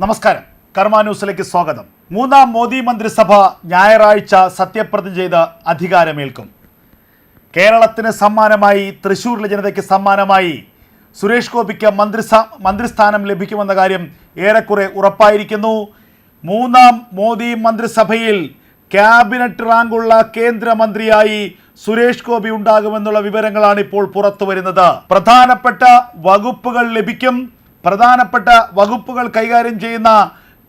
നമസ്കാരം. കർമ്മ ന്യൂസിലേക്ക് സ്വാഗതം. മൂന്നാം മോദി മന്ത്രിസഭ ഞായറാഴ്ച സത്യപ്രതിജ്ഞ ചെയ്ത് അധികാരമേൽക്കും. കേരളത്തിന് സമ്മാനമായി തൃശൂരിലെ ജനതയ്ക്ക് സമ്മാനമായി സുരേഷ് ഗോപിക്ക് മന്ത്രിസ മന്ത്രിസ്ഥാനം ലഭിക്കുമെന്ന കാര്യം ഏറെക്കുറെ ഉറപ്പായിരിക്കുന്നു. മൂന്നാം മോദി മന്ത്രിസഭയിൽ ക്യാബിനറ്റ് റാങ്കുള്ള കേന്ദ്രമന്ത്രിയായി സുരേഷ് ഗോപി ഉണ്ടാകുമെന്നുള്ള വിവരങ്ങളാണ് ഇപ്പോൾ പുറത്തു വരുന്നത് പ്രധാനപ്പെട്ട വകുപ്പുകൾ ലഭിക്കും. പ്രധാനപ്പെട്ട വകുപ്പുകൾ കൈകാര്യം ചെയ്യുന്ന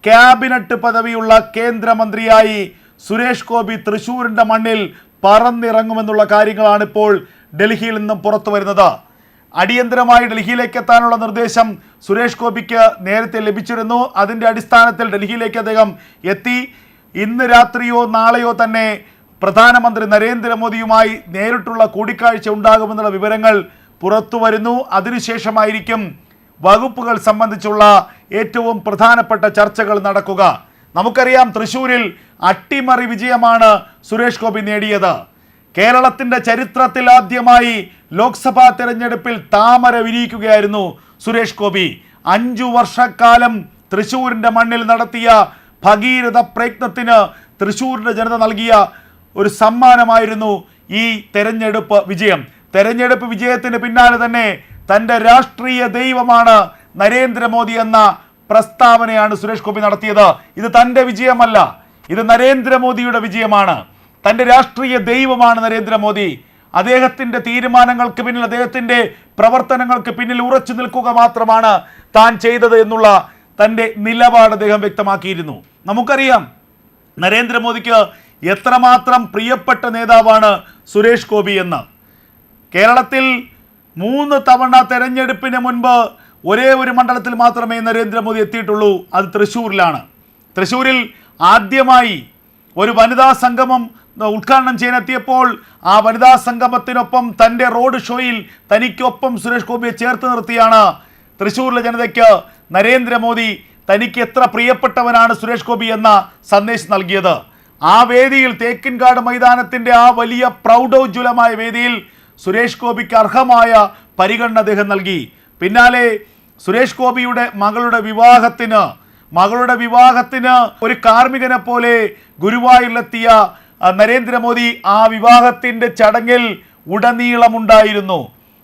ക്യാബിനറ്റ് പദവിയുള്ള കേന്ദ്രമന്ത്രിയായി സുരേഷ് ഗോപി തൃശൂരിന്റെ മണ്ണിൽ പറന്നിറങ്ങുമെന്നുള്ള കാര്യങ്ങളാണ് ഇപ്പോൾ ഡൽഹിയിൽ നിന്നും പുറത്തു വരുന്നത്. അടിയന്തരമായി ഡൽഹിയിലേക്ക് എത്താനുള്ള നിർദ്ദേശം സുരേഷ് ഗോപിക്ക് നേരത്തെ ലഭിച്ചിരുന്നു. അതിന്റെ അടിസ്ഥാനത്തിൽ ഡൽഹിയിലേക്ക് അദ്ദേഹം എത്തി. ഇന്ന് രാത്രിയോ നാളെയോ തന്നെ പ്രധാനമന്ത്രി നരേന്ദ്രമോദിയുമായി നേരിട്ടുള്ള കൂടിക്കാഴ്ച ഉണ്ടാകുമെന്നുള്ള വിവരങ്ങൾ പുറത്തു വരുന്നു. അതിനുശേഷമായിരിക്കും വകുപ്പുകൾ സംബന്ധിച്ചുള്ള ഏറ്റവും പ്രധാനപ്പെട്ട ചർച്ചകൾ നടക്കുക. നമുക്കറിയാം തൃശൂരിൽ അട്ടിമറി വിജയമാണ് സുരേഷ് ഗോപി നേടിയത്. കേരളത്തിന്റെ ചരിത്രത്തിൽ ആദ്യമായി ലോക്സഭാ തെരഞ്ഞെടുപ്പിൽ താമര വിരിയിക്കുകയായിരുന്നു സുരേഷ് ഗോപി. അഞ്ചു വർഷക്കാലം തൃശ്ശൂരിന്റെ മണ്ണിൽ നടത്തിയ ഭഗീരഥ പ്രയത്നത്തിന് തൃശ്ശൂരിന്റെ ജനത നൽകിയ ഒരു സമ്മാനമായിരുന്നു ഈ തെരഞ്ഞെടുപ്പ് വിജയം. തെരഞ്ഞെടുപ്പ് വിജയത്തിന് പിന്നാലെ തന്നെ തന്റെ രാഷ്ട്രീയ ദൈവമാണ് നരേന്ദ്രമോദി എന്ന പ്രസ്താവനയാണ് സുരേഷ് ഗോപി നടത്തിയത്. ഇത് തന്റെ വിജയമല്ല. ഇത് നരേന്ദ്രമോദിയുടെ വിജയമാണ്. തന്റെ രാഷ്ട്രീയ ദൈവമാണ് നരേന്ദ്രമോദി. അദ്ദേഹത്തിന്റെ തീരുമാനങ്ങൾക്ക് പിന്നിൽ അദ്ദേഹത്തിന്റെ പ്രവർത്തനങ്ങൾക്ക് പിന്നിൽ ഉറച്ചു നിൽക്കുക മാത്രമാണ് താൻ ചെയ്തത് എന്നുള്ള തന്റെ നിലപാട് അദ്ദേഹം വ്യക്തമാക്കിയിരുന്നു. നമുക്കറിയാം നരേന്ദ്രമോദിക്ക് എത്രമാത്രം പ്രിയപ്പെട്ട നേതാവാണ് സുരേഷ് ഗോപി എന്ന്. കേരളത്തിൽ മൂന്ന് തവണ തെരഞ്ഞെടുപ്പിന് മുൻപ് ഒരേ ഒരു മണ്ഡലത്തിൽ മാത്രമേ നരേന്ദ്രമോദി എത്തിയിട്ടുള്ളൂ. അത് തൃശ്ശൂരിലാണ്. തൃശ്ശൂരിൽ ആദ്യമായി ഒരു വനിതാ സംഗമം ഉദ്ഘാടനം ചെയ്യാനെത്തിയപ്പോൾ ആ വനിതാ സംഗമത്തിനൊപ്പം തന്റെ റോഡ് ഷോയിൽ തനിക്കൊപ്പം സുരേഷ് ഗോപിയെ ചേർത്ത് നിർത്തിയാണ് തൃശ്ശൂരിലെ ജനതയ്ക്ക് നരേന്ദ്രമോദി തനിക്ക് എത്ര പ്രിയപ്പെട്ടവനാണ് സുരേഷ് ഗോപി എന്ന സന്ദേശം നൽകിയത്. ആ വേദിയിൽ തേക്കിൻകാട് മൈതാനത്തിന്റെ ആ വലിയ പ്രൗഢോജ്വലമായ വേദിയിൽ സുരേഷ് ഗോപിക്ക് അർഹമായ പരിഗണന അദ്ദേഹം നൽകി. പിന്നാലെ സുരേഷ് ഗോപിയുടെ മകളുടെ വിവാഹത്തിന് മകളുടെ വിവാഹത്തിന് ഒരു കാർമ്മികനെ പോലെ ഗുരുവായൂരിലെത്തിയ നരേന്ദ്രമോദി ആ വിവാഹത്തിന്റെ ചടങ്ങിൽ ഉടനീളമുണ്ടായിരുന്നു.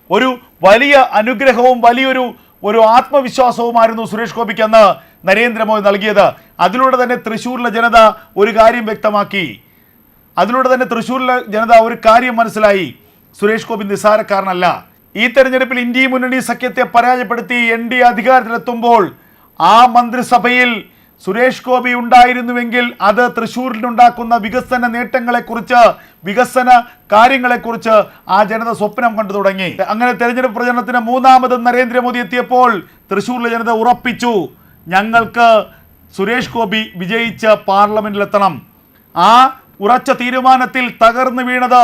ഒരു വലിയ അനുഗ്രഹവും വലിയൊരു ഒരു ആത്മവിശ്വാസവുമായിരുന്നു സുരേഷ് ഗോപിക്ക് അന്ന് നരേന്ദ്രമോദി നൽകിയത്. അതിലൂടെ തന്നെ തൃശ്ശൂരിലെ ജനത ഒരു കാര്യം വ്യക്തമാക്കി. അതിലൂടെ തന്നെ തൃശ്ശൂരിലെ ജനത ഒരു കാര്യം മനസ്സിലായി. സുരേഷ് ഗോപി നിസ്സാരക്കാരനല്ല. ഈ തെരഞ്ഞെടുപ്പിൽ ഇന്ത്യ മുന്നണി സഖ്യത്തെ പരാജയപ്പെടുത്തി എൻ ഡി അധികാരത്തിലെത്തുമ്പോൾ ആ മന്ത്രിസഭയിൽ സുരേഷ് ഗോപി ഉണ്ടായിരുന്നുവെങ്കിൽ അത് തൃശ്ശൂരിലുണ്ടാക്കുന്ന വികസന നേട്ടങ്ങളെക്കുറിച്ച് വികസന കാര്യങ്ങളെക്കുറിച്ച് ആ ജനത സ്വപ്നം കണ്ടു തുടങ്ങി. അങ്ങനെ തെരഞ്ഞെടുപ്പ് പ്രചരണത്തിന് മൂന്നാമത് നരേന്ദ്രമോദി എത്തിയപ്പോൾ തൃശ്ശൂരിലെ ജനത ഉറപ്പിച്ചു ഞങ്ങൾക്ക് സുരേഷ് ഗോപി വിജയിച്ച് പാർലമെന്റിലെത്തണം. ആ ഉറച്ച തീരുമാനത്തിൽ തകർന്നു വീണത്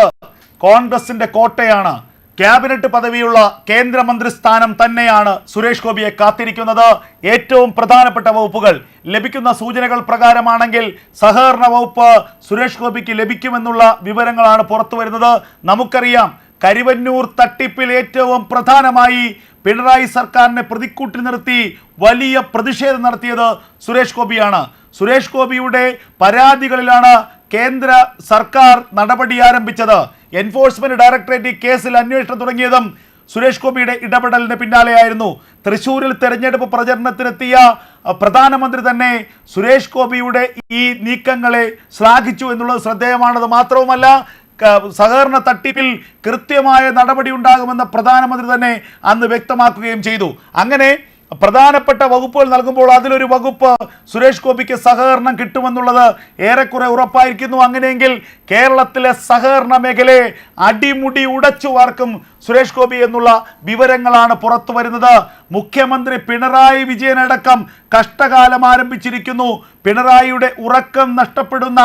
കോൺഗ്രസിന്റെ കോട്ടയാണ്. ക്യാബിനറ്റ് പദവിയുള്ള കേന്ദ്രമന്ത്രി സ്ഥാനം തന്നെയാണ് സുരേഷ് ഗോപിയെ കാത്തിരിക്കുന്നത്. ഏറ്റവും പ്രധാനപ്പെട്ട വകുപ്പുകൾ. ലഭിക്കുന്ന സൂചനകൾ പ്രകാരമാണെങ്കിൽ സഹകരണ വകുപ്പ് സുരേഷ് ഗോപിക്ക് ലഭിക്കുമെന്നുള്ള വിവരങ്ങളാണ് പുറത്തു വരുന്നത്. നമുക്കറിയാം കരിവന്നൂർ തട്ടിപ്പിൽ ഏറ്റവും പ്രധാനമായി പിണറായി സർക്കാരിനെ പ്രതിക്കൂട്ടിൽ നിർത്തി വലിയ പ്രതിഷേധം നടത്തിയത് സുരേഷ് ഗോപിയാണ്. സുരേഷ് ഗോപിയുടെ പരാതികളിലാണ് കേന്ദ്ര സർക്കാർ നടപടി ആരംഭിച്ചത്. എൻഫോഴ്സ്മെന്റ് ഡയറക്ടറേറ്റ് ഈ കേസിൽ അന്വേഷണം തുടങ്ങിയതും സുരേഷ് ഗോപിയുടെ ഇടപെടലിന് പിന്നാലെയായിരുന്നു. തൃശൂരിൽ തെരഞ്ഞെടുപ്പ് പ്രചരണത്തിനെത്തിയ പ്രധാനമന്ത്രി തന്നെ സുരേഷ് ഗോപിയുടെ ഈ നീക്കങ്ങളെ ശ്ലാഘിച്ചു എന്നുള്ളത് ശ്രദ്ധേയമാണത് മാത്രവുമല്ല സഹകരണ തട്ടിപ്പിൽ കൃത്യമായ നടപടി ഉണ്ടാകുമെന്ന് പ്രധാനമന്ത്രി തന്നെ അന്ന് വ്യക്തമാക്കുകയും ചെയ്തു. അങ്ങനെ പ്രധാനപ്പെട്ട വകുപ്പുകൾ നൽകുമ്പോൾ അതിലൊരു വകുപ്പ് സുരേഷ് ഗോപിക്ക് സഹകരണം കിട്ടുമെന്നുള്ളത് ഏറെക്കുറെ ഉറപ്പായിരിക്കുന്നു. അങ്ങനെയെങ്കിൽ കേരളത്തിലെ സഹകരണ മേഖലയെ അടിമുടി ഉടച്ചു വാർക്കും സുരേഷ് ഗോപി എന്നുള്ള വിവരങ്ങളാണ് പുറത്തു വരുന്നത്. മുഖ്യമന്ത്രി പിണറായി വിജയനടക്കം കഷ്ടകാലം ആരംഭിച്ചിരിക്കുന്നു. പിണറായിയുടെ ഉറക്കം നഷ്ടപ്പെടുന്ന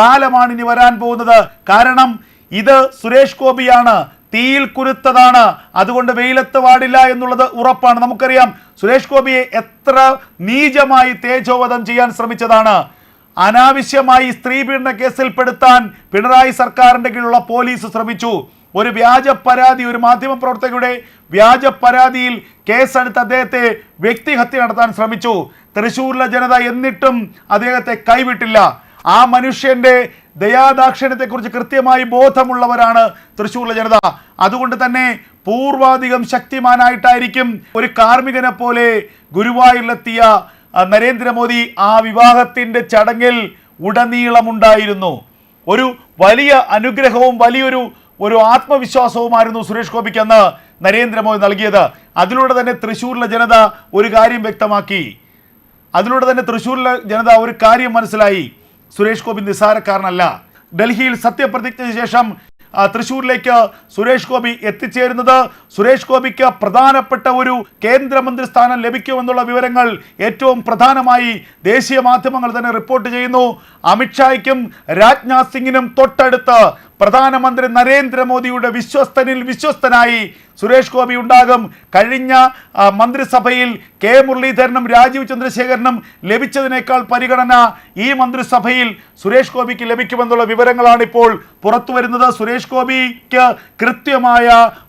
കാലമാണ് ഇനി വരാൻ പോകുന്നത്. കാരണം ഇത് സുരേഷ് ഗോപിയാണ്. തീയിൽ കുരുത്തതാണ്. അതുകൊണ്ട് വെയിലത്ത് പാടില്ല എന്നുള്ളത് ഉറപ്പാണ്. നമുക്കറിയാം സുരേഷ് ഗോപിയെ എത്ര നീചമായി തേജോവധം ചെയ്യാൻ ശ്രമിച്ചതാണ്. അനാവശ്യമായി സ്ത്രീ പീഡന കേസിൽപ്പെടുത്താൻ പിണറായി സർക്കാരിന്റെ കീഴിലുള്ള പോലീസ് ശ്രമിച്ചു. ഒരു വ്യാജ പരാതി ഒരു മാധ്യമ പ്രവർത്തകയുടെ വ്യാജ പരാതിയിൽ കേസെടുത്ത് അദ്ദേഹത്തെ വ്യക്തിഹത്യ നടത്താൻ ശ്രമിച്ചു. തൃശ്ശൂരിലെ ജനത എന്നിട്ടും അദ്ദേഹത്തെ കൈവിട്ടില്ല. ആ മനുഷ്യന്റെ ദയാദാക്ഷിണ്യത്തെക്കുറിച്ച് കൃത്യമായി ബോധമുള്ളവരാണ് തൃശ്ശൂരിലെ ജനത. അതുകൊണ്ട് തന്നെ പൂർവാധികം ശക്തിമാനായിട്ടായിരിക്കും ഒരു കാർമ്മികനെ പോലെ ഗുരുവായൂരിലെത്തിയ നരേന്ദ്രമോദി ആ വിവാഹത്തിന്റെ ചടങ്ങിൽ ഉടനീളമുണ്ടായിരുന്നു. ഒരു വലിയ അനുഗ്രഹവും വലിയൊരു ഒരു ആത്മവിശ്വാസവുമായിരുന്നു സുരേഷ് ഗോപിക്ക് അന്ന് നരേന്ദ്രമോദി നൽകിയത്. അതിലൂടെ തന്നെ തൃശ്ശൂരിലെ ജനത ഒരു കാര്യം വ്യക്തമാക്കി. അതിലൂടെ തന്നെ തൃശ്ശൂരിലെ ജനത ഒരു കാര്യം മനസ്സിലായി. സുരേഷ് ഗോപി നിസ്സാരക്കാരനല്ല. ഡൽഹിയിൽ സത്യപ്രതിജ്ഞയ്ക്ക് ശേഷം തൃശൂരിലേക്ക് സുരേഷ് ഗോപി എത്തിച്ചേരുന്നത് സുരേഷ് ഗോപിക്ക് പ്രധാനപ്പെട്ട ഒരു കേന്ദ്രമന്ത്രി സ്ഥാനം ലഭിക്കുമെന്നുള്ള വിവരങ്ങൾ ഏറ്റവും പ്രധാനമായി ദേശീയ മാധ്യമങ്ങൾ തന്നെ റിപ്പോർട്ട് ചെയ്യുന്നു. അമിത്ഷായ്ക്കും രാജ്നാഥ് സിംഗിനും തൊട്ടടുത്ത് പ്രധാനമന്ത്രി നരേന്ദ്രമോദിയുടെ വിശ്വസ്തനിൽ വിശ്വസ്തനായി സുരേഷ് ഗോപി ഉണ്ടാകും. കഴിഞ്ഞ മന്ത്രിസഭയിൽ കെ മുരളീധരനും രാജീവ് ചന്ദ്രശേഖരനും ലഭിച്ചതിനേക്കാൾ പരിഗണന ഈ മന്ത്രിസഭയിൽ സുരേഷ് ഗോപിക്ക് ലഭിക്കുമെന്നുള്ള വിവരങ്ങളാണ് ഇപ്പോൾ പുറത്തു വരുന്നത്. സുരേഷ് ഗോപിക്ക് കൃത്യമായ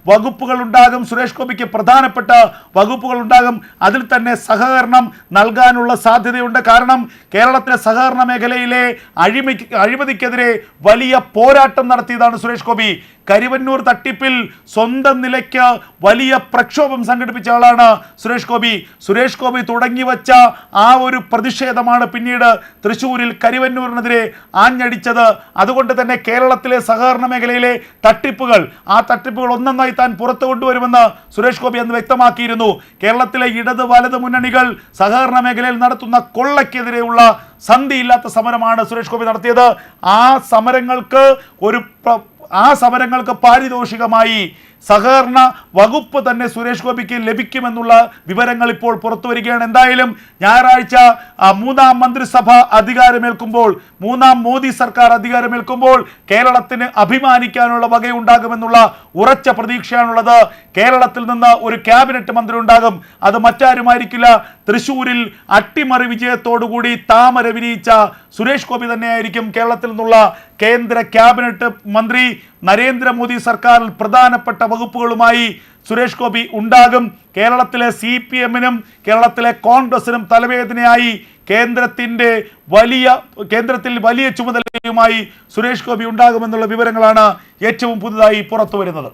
വകുപ്പുകൾ ഉണ്ടാകും. സുരേഷ് ഗോപിക്ക് പ്രധാനപ്പെട്ട വകുപ്പുകൾ ഉണ്ടാകും. അതിൽ തന്നെ സഹകരണം നൽകാനുള്ള സാധ്യതയുണ്ട്. കാരണം കേരളത്തിലെ സഹകരണ മേഖലയിലെ അഴിമ അഴിമതിക്കെതിരെ വലിയ പോരാട്ടം നടത്തിയതാണ് സുരേഷ് ഗോപി. കരിവന്നൂർ തട്ടിപ്പിൽ സ്വന്തം നിലയ്ക്ക് വലിയ പ്രക്ഷോഭം സംഘടിപ്പിച്ച ആളാണ് സുരേഷ് ഗോപി. സുരേഷ് ഗോപി തുടങ്ങി വച്ച ആ ഒരു പ്രതിഷേധമാണ് പിന്നീട് തൃശ്ശൂരിൽ കരിവന്നൂരിനെതിരെ ആഞ്ഞടിച്ചത്. അതുകൊണ്ട് തന്നെ കേരളത്തിലെ സഹകരണ മേഖലയിലെ തട്ടിപ്പുകൾ ആ തട്ടിപ്പുകൾ ഒന്നൊന്നായി താൻ പുറത്തു കൊണ്ടുവരുമെന്ന് സുരേഷ് ഗോപി അന്ന് വ്യക്തമാക്കിയിരുന്നു. കേരളത്തിലെ ഇടത് വലത് മുന്നണികൾ സഹകരണ മേഖലയിൽ നടത്തുന്ന കൊള്ളയ്ക്കെതിരെയുള്ള സന്ധിയില്ലാത്ത സമരമാണ് സുരേഷ് ഗോപി നടത്തിയത്. ആ സമരങ്ങൾക്ക് ഒരു ആ സമരങ്ങൾക്ക് പാരിതോഷികമായി സഹകരണ വകുപ്പ് തന്നെ സുരേഷ് ഗോപിക്ക് ലഭിക്കുമെന്നുള്ള വിവരങ്ങൾ ഇപ്പോൾ പുറത്തു വരികയാണ്. എന്തായാലും ഞായറാഴ്ച മൂന്നാം മന്ത്രിസഭ അധികാരമേൽക്കുമ്പോൾ മൂന്നാം മോദി സർക്കാർ അധികാരമേൽക്കുമ്പോൾ കേരളത്തിന് അഭിമാനിക്കാനുള്ള വകയുണ്ടാകുമെന്നുള്ള ഉറച്ച പ്രതീക്ഷയാണുള്ളത്. കേരളത്തിൽ നിന്ന് ഒരു ക്യാബിനറ്റ് മന്ത്രി ഉണ്ടാകും അത് മറ്റാരുമായിരിക്കില്ല. തൃശൂരിൽ അട്ടിമറി വിജയത്തോടുകൂടി താമര വിരിയിച്ച സുരേഷ് ഗോപി തന്നെയായിരിക്കും കേരളത്തിൽ നിന്നുള്ള കേന്ദ്ര ക്യാബിനറ്റ് മന്ത്രി നരേന്ദ്രമോദി സർക്കാരിൽ പ്രധാനപ്പെട്ട വകുപ്പുകളുമായി സുരേഷ് ഗോപി ഉണ്ടാകും. കേരളത്തിലെ സി പി എമ്മിനും കേരളത്തിലെ കോൺഗ്രസിനും തലവേദനയായി കേന്ദ്രത്തിന്റെ വലിയ കേന്ദ്രത്തിൽ വലിയ ചുമതലയുമായി സുരേഷ് ഗോപി ഉണ്ടാകുമെന്നുള്ള വിവരങ്ങളാണ് ഏറ്റവും പുതുതായി പുറത്തു വരുന്നത്